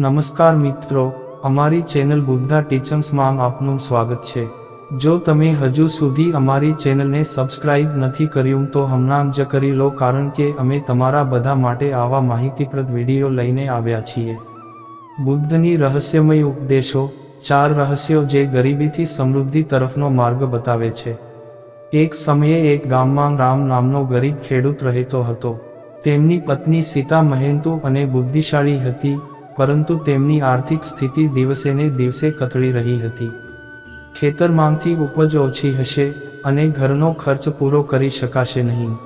નમસ્કાર મિત્રો, અમારી ચેનલ બુદ્ધા ટીચર્સમાં આપનું સ્વાગત છે. જો તમે હજુ સુધી અમારી ચેનલને સબસ્ક્રાઇબ નથી કર્યું તો હમણાં જ કરી લો કારણ કે અમે તમારા બધા માટે આવા માહિતીપ્રદ વીડિયો લઈને આવ્યા છીએ. બુદ્ધની રહસ્યમય ઉપદેશો, ચાર રહસ્યો જે ગરીબીથી સમૃદ્ધિ તરફનો માર્ગ બતાવે છે. એક સમયે એક ગામમાં રામ નામનો ગરીબ ખેડૂત રહેતો હતો. તેમની પત્ની સીતા મહેન્તુ અને બુદ્ધિશાળી હતી. પરંતુ તેમની આર્થિક સ્થિતિ દિવસેને દિવસે કથળી રહી હતી. ખેતરમાંથી ઉપજ ઓછી હશે અને ઘરનો ખર્ચ પૂરો કરી શકાશે નહીં.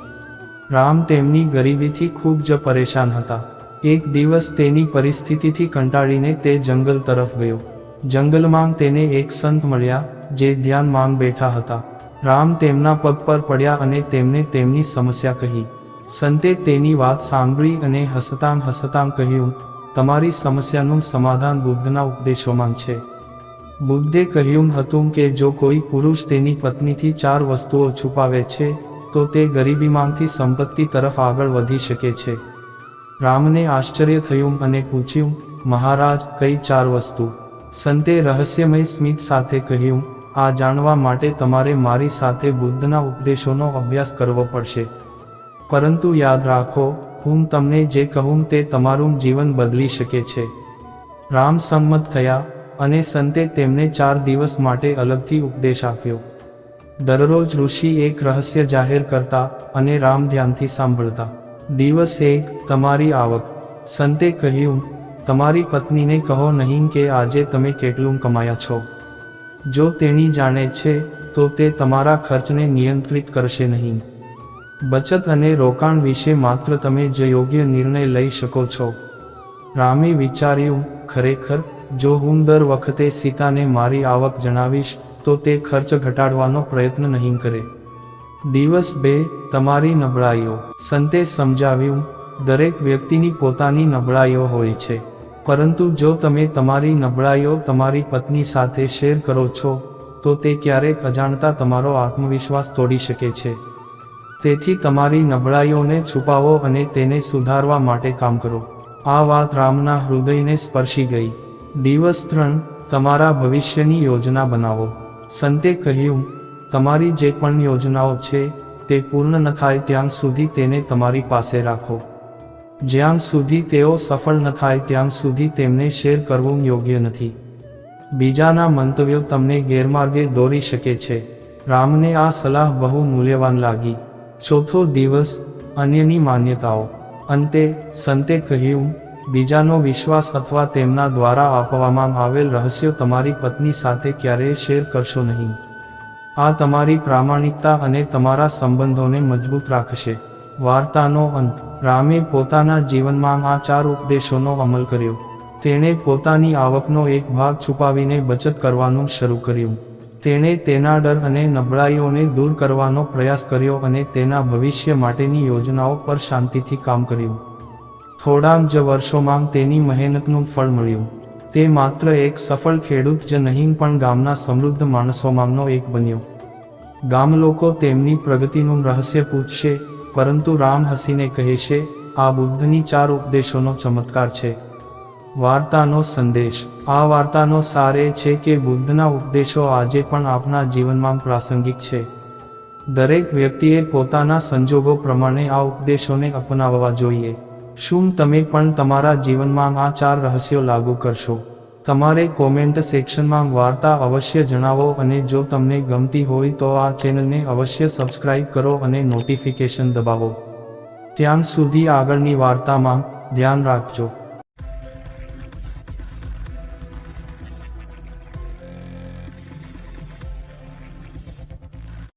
રામ તેમની ગરીબીથી ખૂબ જ પરેશાન હતા. એક દિવસ તેની પરિસ્થિતિથી કંટાળીને તે જંગલ તરફ ગયો. જંગલમાં તેને એક સંત મળ્યા, જે ધ્યાનમાં બેઠા હતા. રામ તેમના પગ પર પડ્યા અને તેમને તેમની સમસ્યા કહી. સંતે તેની વાત સાંભળી અને હસતાંગ હસતાંગ કહ્યું તમારી સમસ્યાનું સમાધાન બુદ્ધના ઉપદેશોમાં છે. બુદ્ધે કહ્યું હતું કે જો કોઈ પુરુષ તેની પત્નીથી ચાર વસ્તુઓ છુપાવે છે, તો તે ગરીબીમાંથી સંપત્તિ તરફ આગળ વધી શકે છે. રામને આશ્ચર્ય થયું અને પૂછ્યું, મહારાજ, કઈ ચાર વસ્તુ? સંતે રહસ્યમય સ્મિત સાથે કહ્યું, આ જાણવા માટે તમારે મારી સાથે બુદ્ધના ઉપદેશોનો અભ્યાસ કરવો પડશે. પરંતુ યાદ રાખો હું તમને જે કહું તે તમારું જીવન બદલી શકે છે. રામ સંમત થયા અને સંતે તેમને ચાર દિવસ માટે અલગથી ઉપદેશ આપ્યો. દરરોજ ઋષિ એક રહસ્ય જાહેર કરતા અને રામ ધ્યાનથી સાંભળતા. દિવસ એક, તમારી આવક. સંતે કહ્યું, તમારી પત્નીને કહો નહીં કે આજે તમે કેટલું કમાયા છો. જો તેણી જાણે છે, તો તે તમારા ખર્ચને નિયંત્રિત કરશે નહીં. બચત અને રોકાણ વિશે માત્ર તમે જ યોગ્ય નિર્ણય લઈ શકો છો. રામે વિચાર્યું, ખરેખર, જો હું દર વખતે સીતાને મારી આવક જણાવીશ, તો તે ખર્ચ ઘટાડવાનો પ્રયત્ન નહીં કરે. દિવસ બે, તમારી નબળાઈઓ. સંતે સમજાવ્યું, દરેક વ્યક્તિની પોતાની નબળાઈઓ હોય છે. પરંતુ જો તમે તમારી નબળાઈઓ તમારી પત્ની સાથે શેર કરો છો, તો તે ક્યારેક અજાણતા તમારો આત્મવિશ્વાસ તોડી શકે છે. તેથી તમારી નબળાઈઓને છુપાવો અને તેને સુધારવા માટે કામ કરો. આ વાત રામના હૃદયને સ્પર્શી ગઈ. દિવસ ત્રણ, તમારા ભવિષ્યની યોજના બનાવો. સંતે કહ્યું, તમારી જે પણ યોજનાઓ છે, તે પૂર્ણ ન થાય ત્યાં સુધી તેને તમારી પાસે રાખો. જ્યાં સુધી તેઓ સફળ ન થાય ત્યાં સુધી તેમને શેર કરવું યોગ્ય નથી. બીજાના મંતવ્યો તમને ગેરમાર્ગે દોરી શકે છે. રામને આ સલાહ બહુ મૂલ્યવાન લાગી. ચોથો દિવસ અન્યની માન્યતાઓ. અંતે સંતે કહ્યું, બીજાનો વિશ્વાસ અથવા તેમના દ્વારા આપવામાં આવેલ રહસ્યો તમારી પત્ની સાથે ક્યારેય શેર કરશો નહીં. આ તમારી પ્રામાણિકતા અને તમારા સંબંધોને મજબૂત રાખશે. વાર્તાનો અંત. રામે પોતાના જીવનમાં આ ચાર ઉપદેશોનો અમલ કર્યો. તેણે પોતાની આવકનો એક ભાગ છુપાવીને બચત કરવાનું શરૂ કર્યું. તેણે તેના ડર અને નબળાઈઓને દૂર કરવાનો પ્રયાસ કર્યો અને તેના ભવિષ્ય માટેની યોજનાઓ પર શાંતિથી કામ કર્યું. થોડાક જ વર્ષોમાં તેની મહેનતનું ફળ મળ્યું. તે માત્ર એક સફળ ખેડૂત જ નહીં, પણ ગામના સમૃદ્ધ માણસોમાંનો એક બન્યો. ગામ લોકો તેમની પ્રગતિનું રહસ્ય પૂછશે, પરંતુ રામ હસીને કહેશે, આ બુદ્ધની ચાર ઉપદેશોનો ચમત્કાર છે. વાર્તાનો સંદેશ. આ વાર્તાનો સાર છે કે બુદ્ધના ઉપદેશો આજે પણ આપણા જીવનમાં પ્રાસંગિક છે. દરેક વ્યક્તિએ પોતાના સંજોગો પ્રમાણે આ ઉપદેશોને અપનાવવા જોઈએ. શું તમે પણ તમારા જીવનમાં આ ચાર રહસ્યો લાગુ કરશો? તમારે કોમેન્ટ સેક્શનમાં વાર્તા અવશ્ય જણાવો અને જો તમને ગમતી હોય તો આ ચેનલને અવશ્ય સબસ્ક્રાઇબ કરો અને નોટિફિકેશન દબાવો. ત્યાં સુધી આગળની વાર્તામાં ધ્યાન રાખજો.